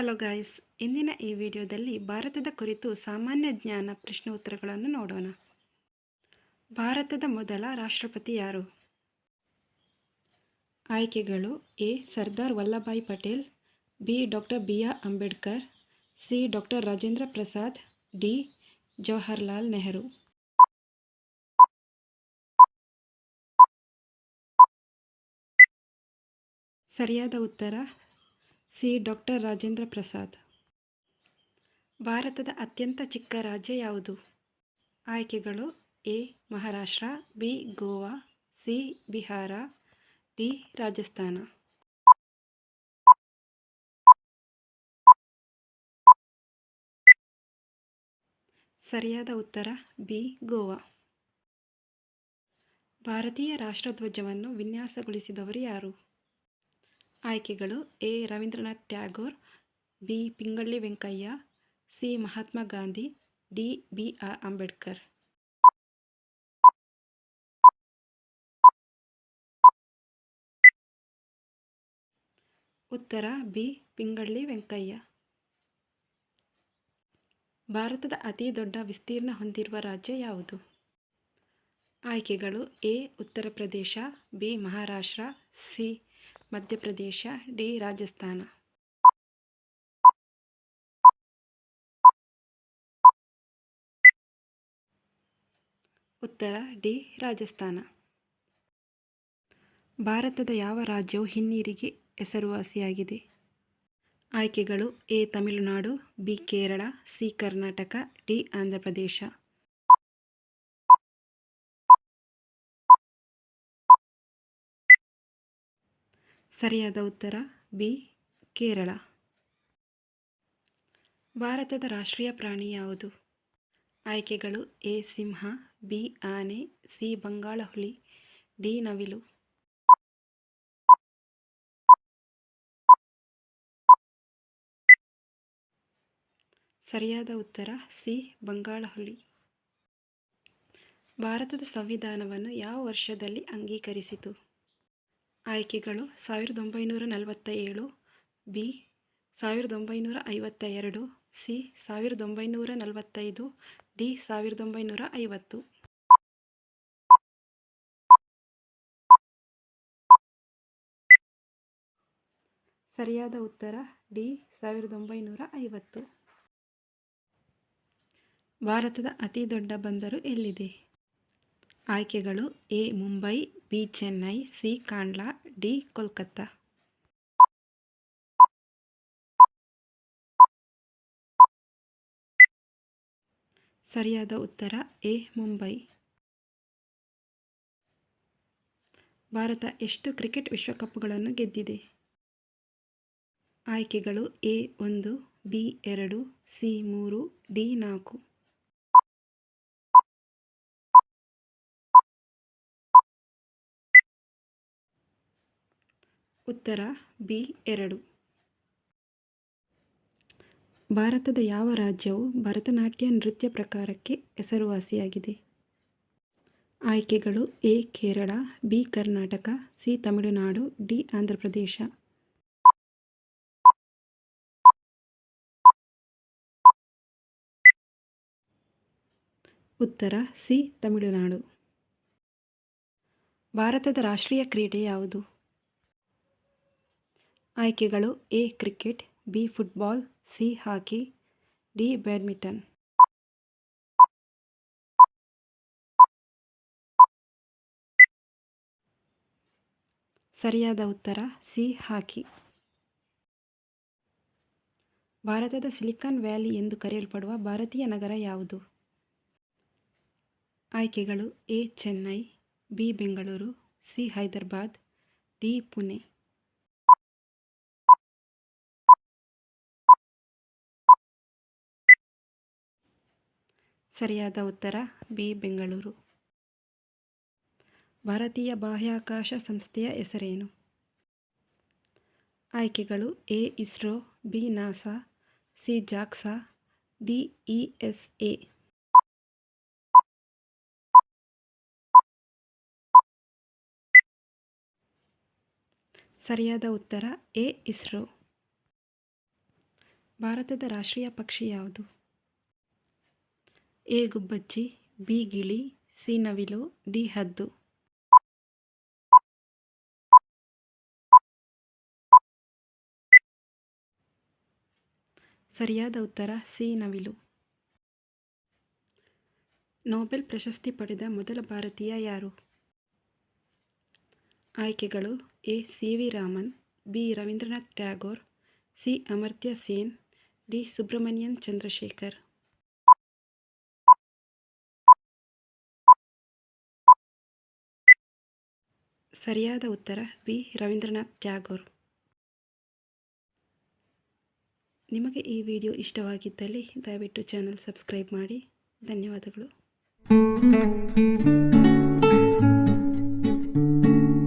Hello guys ಇಂದಿನ ಈ ವಿಡಿಯೋದಲ್ಲಿ ಭಾರತದ ಕುರಿತು ಸಾಮಾನ್ಯ ಜ್ಞಾನ ಪ್ರಶ್ನೋತ್ತರಗಳನ್ನು ನೋಡೋಣ. ಭಾರತದ ಮೊದಲ ರಾಷ್ಟ್ರಪತಿ ಯಾರು? ಆಯ್ಕೆಗಳು A. Sardar Vallabhbhai Patel, B. Doctor B. R. Ambedkar, C. Doctor Rajendra Prasad, D. Jawaharlal Nehru. ಸರಿಯಾದ ಉತ್ತರ ಸಿ. ಡಾಕ್ಟರ್ ರಾಜೇಂದ್ರ ಪ್ರಸಾದ್. ಭಾರತದ ಅತ್ಯಂತ ಚಿಕ್ಕ ರಾಜ್ಯ ಯಾವುದು? ಆಯ್ಕೆಗಳು A. Maharashtra, B. Goa, C. Bihar, D. Rajasthan. ಸರಿಯಾದ ಉತ್ತರ ಬಿ. ಗೋವಾ. ಭಾರತೀಯ ರಾಷ್ಟ್ರಧ್ವಜವನ್ನು ವಿನ್ಯಾಸಗೊಳಿಸಿದವರು ಯಾರು? ಆಯ್ಕೆಗಳು A. Rabindranath Tagore, B. Pingali Venkayya, C. Mahatma Gandhi, D. B. R. Ambedkar. ಉತ್ತರ ಬಿ. ಪಿಂಗಳ್ಳಿ ವೆಂಕಯ್ಯ. ಭಾರತದ ಅತಿ ದೊಡ್ಡ ವಿಸ್ತೀರ್ಣ ಹೊಂದಿರುವ ರಾಜ್ಯ ಯಾವುದು? ಆಯ್ಕೆಗಳು A. Uttar Pradesh, B. Maharashtra, C. Madhya Pradesh, D, Rajasthan. ಉತ್ತರ, ಡಿ, ರಾಜಸ್ಥಾನ. ಭಾರತದ ಯಾವ ರಾಜ್ಯವು ಹಿನ್ನೀರಿಗೆ ಹೆಸರುವಾಸಿಯಾಗಿದೆ? ಆಯ್ಕೆಗಳು, A, Tamil Nadu, B, Kerala, C, Karnataka, D, Andhra Pradesh. ಸರಿಯಾದ ಉತ್ತರ? ಬಿ. ಕೇರಳ. ಭಾರತದ ರಾಷ್ಟ್ರೀಯ ಪ್ರಾಣಿ ಯಾವುದು? ಆಯ್ಕೆಗಳು ಎ. ಸಿಂಹ, ಬಿ. ಆನೆ, ಸಿ. ಬಂಗಾಳ ಹುಲಿ ಡಿ. ನವಿಲು. ಸರಿಯಾದ ಉತ್ತರ? ಸಿ. ಬಂಗಾಳ ಹುಲಿ ಭಾರತದ ಸಂವಿಧಾನವನ್ನು ಯಾವ ವರ್ಷದಲ್ಲಿ ಅಂಗೀಕರಿಸಿತು? ಆಯ್ಕೆಗಳು ಸಾವಿರದ ಒಂಬೈನೂರ ನಲವತ್ತ ಏಳು ಬಿ, ಸಾವಿರದ ಒಂಬೈನೂರ ಐವತ್ತ ಎರಡು ಸಿ, ಸಾವಿರದ ಒಂಬೈನೂರ ನಲವತ್ತೈದು, ಡಿ, ಸಾವಿರದ ಒಂಬೈನೂರ ಐವತ್ತು. ಸರಿಯಾದ ಉತ್ತರ, ಡಿ, ಸಾವಿರದ ಒಂಬೈನೂರ ಐವತ್ತು. ಭಾರತದ ಅತಿ ದೊಡ್ಡ ಬಂದರು ಎಲ್ಲಿದೆ? ಆಯ್ಕೆಗಳು A, Mumbai, B, Chennai, C, Kandla, D, Kolkata. ಸರಿಯಾದ ಉತ್ತರ ಎ, ಮುಂಬೈ. ಭಾರತ ಎಷ್ಟು ಕ್ರಿಕೆಟ್ ವಿಶ್ವಕಪ್ಗಳನ್ನು ಗೆದ್ದಿದೆ? ಆಯ್ಕೆಗಳು ಎ, ಒಂದು, ಬಿ, ಎರಡು, ಸಿ, ಮೂರು, ಡಿ, ನಾಲ್ಕು. ಉತ್ತರ ಬಿ ಎರಡು. ಭಾರತದ ಯಾವ ರಾಜ್ಯವು ಭರತನಾಟ್ಯ ನೃತ್ಯ ಪ್ರಕಾರಕ್ಕೆ ಹೆಸರುವಾಸಿಯಾಗಿದೆ? ಆಯ್ಕೆಗಳು A Kerala, B Karnataka, C Tamil Nadu, D Andhra Pradesh. ಉತ್ತರ ಸಿ ತಮಿಳುನಾಡು. ಭಾರತದ ರಾಷ್ಟ್ರೀಯ ಕ್ರೀಡೆ ಯಾವುದು? ಆಯ್ಕೆಗಳು A, cricket, B, football, C, hockey, D, badminton. ಸರಿಯಾದ ಉತ್ತರ ಸಿ, ಹಾಕಿ. ಭಾರತದ ಸಿಲಿಕಾನ್ ವ್ಯಾಲಿ ಎಂದು ಕರೆಯಲ್ಪಡುವ ಭಾರತೀಯ ನಗರ ಯಾವುದು? ಆಯ್ಕೆಗಳು A, Chennai, B, Bengaluru, C, Hyderabad, D, Pune. ಸರಿಯಾದ ಉತ್ತರ, ಬಿ, ಬೆಂಗಳೂರು. ಭಾರತೀಯ ಬಾಹ್ಯಾಕಾಶ ಸಂಸ್ಥೆಯ ಹೆಸರೇನು? ಆಯ್ಕೆಗಳು A, ISRO, B, NASA, C, JAXA, D, E, S, A. ಸರಿಯಾದ ಉತ್ತರ ಎ, ಇಸ್ರೋ. ಭಾರತದ ರಾಷ್ಟ್ರೀಯ ಪಕ್ಷಿ ಯಾವುದು? ಎ ಗುಬ್ಬಚ್ಚಿ ಬಿ ಗಿಳಿ, ಸಿ ನವಿಲು, ಡಿ ಹದ್ದು. ಸರಿಯಾದ ಉತ್ತರ, ಸಿ ನವಿಲು. ನೋಬೆಲ್ ಪ್ರಶಸ್ತಿ ಪಡೆದ ಮೊದಲ ಭಾರತೀಯ ಯಾರು? ಆಯ್ಕೆಗಳು, A. C. V. Raman, B. Rabindranath Tagore, C. Amartya Sen, D. Subrahmanyan Chandrasekhar. ಸರಿಯಾದ ಉತ್ತರ ಬಿ. ರವೀಂದ್ರನಾಥ್ ಟ್ಯಾಗೋರ್. ನಿಮಗೆ ಈ ವಿಡಿಯೋ ಇಷ್ಟವಾಗಿದ್ದಲ್ಲಿ ದಯವಿಟ್ಟು ಚಾನಲ್ ಸಬ್ಸ್ಕ್ರೈಬ್ ಮಾಡಿ. ಧನ್ಯವಾದಗಳು.